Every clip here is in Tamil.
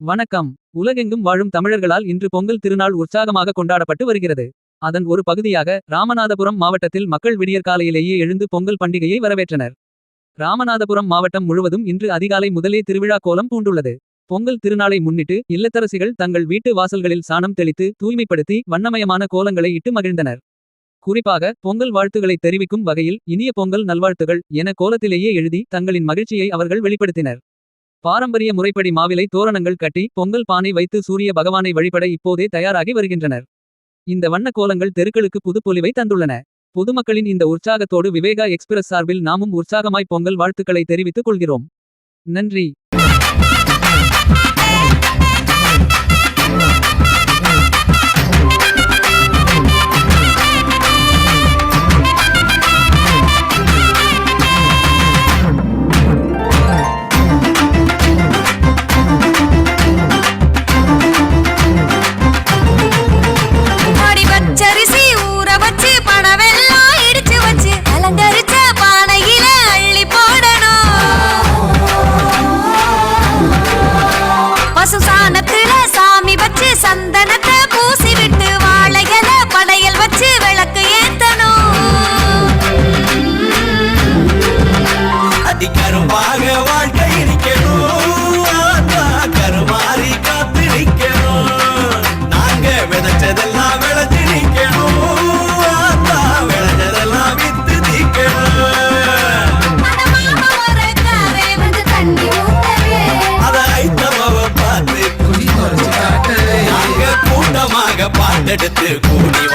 வணக்கம். உலகெங்கும் வாழும் தமிழர்களால் இன்று பொங்கல் திருநாள் உற்சாகமாக கொண்டாடப்பட்டு வருகிறது. அதன் ஒரு பகுதியாக ராமநாதபுரம் மாவட்டத்தில் மக்கள் விடியற்காலையிலேயே எழுந்து பொங்கல் பண்டிகையை வரவேற்றனர். ராமநாதபுரம் மாவட்டம் முழுவதும் இன்று அதிகாலை முதலே திருவிழா கோலம் பூண்டுள்ளது. பொங்கல் திருநாளை முன்னிட்டு இல்லத்தரசிகள் தங்கள் வீட்டு வாசல்களில் சாணம் தெளித்து தூய்மைப்படுத்தி வண்ணமயமான கோலங்களை இட்டு மகிழ்ந்தனர். குறிப்பாக பொங்கல் வாழ்த்துக்களை தெரிவிக்கும் வகையில் இனிய பொங்கல் நல்வாழ்த்துகள் என கோலத்திலேயே எழுதி தங்களின் மகிழ்ச்சியை அவர்கள் வெளிப்படுத்தினர். பாரம்பரிய முறைப்படி மாவிலை தோரணங்கள் கட்டி பொங்கல் பானை வைத்து சூரிய பகவானை வழிபட இப்போதே தயாராகி வருகின்றனர். இந்த வண்ண கோலங்கள் தெருக்களுக்கு புதுப்பொலிவை தந்துள்ளன. பொதுமக்களின் இந்த உற்சாகத்தோடு விவேகா எக்ஸ்பிரஸ் சார்பில் நாமும் உற்சாகமாய் பொங்கல் வாழ்த்துக்களை தெரிவித்துக் கொள்கிறோம். நன்றி. கருமாக வாழ்க்கை இருக்கணும் ஆத்தா கருமாறி காத்து நிக்கணும் நாங்க விதைச்சதெல்லாம் விளைஞ்சு நிக்கணும் ஆத்தா விளைஞ்சதெல்லாம் வித்து நிக்கணும் ஐத்தமாவ பார்த்து நாங்க கூட்டமாக பாட்டெடுத்து கூடி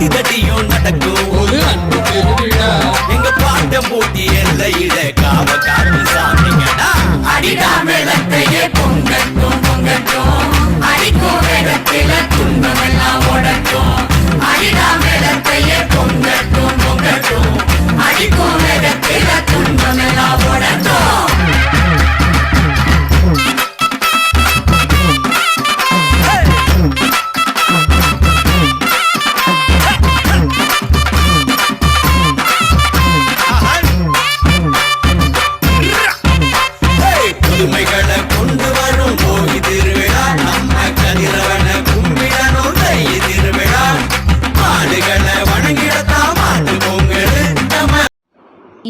தட்டி தட்டியும் நடக்கும். ஒரு அன்பு திருவிழா எங்க பாட்டம் போட்டி எல்லையில காவ காட்டு சாமிங்கடா. அடிடா மேளத்தையே பொங்கட்டும் பொங்கட்டும். அடிக்கும் வேகத்தில துன்பமெல்லாம் ஓடட்டும். அடிடா மேளத்தையே பொங்கட்டும்.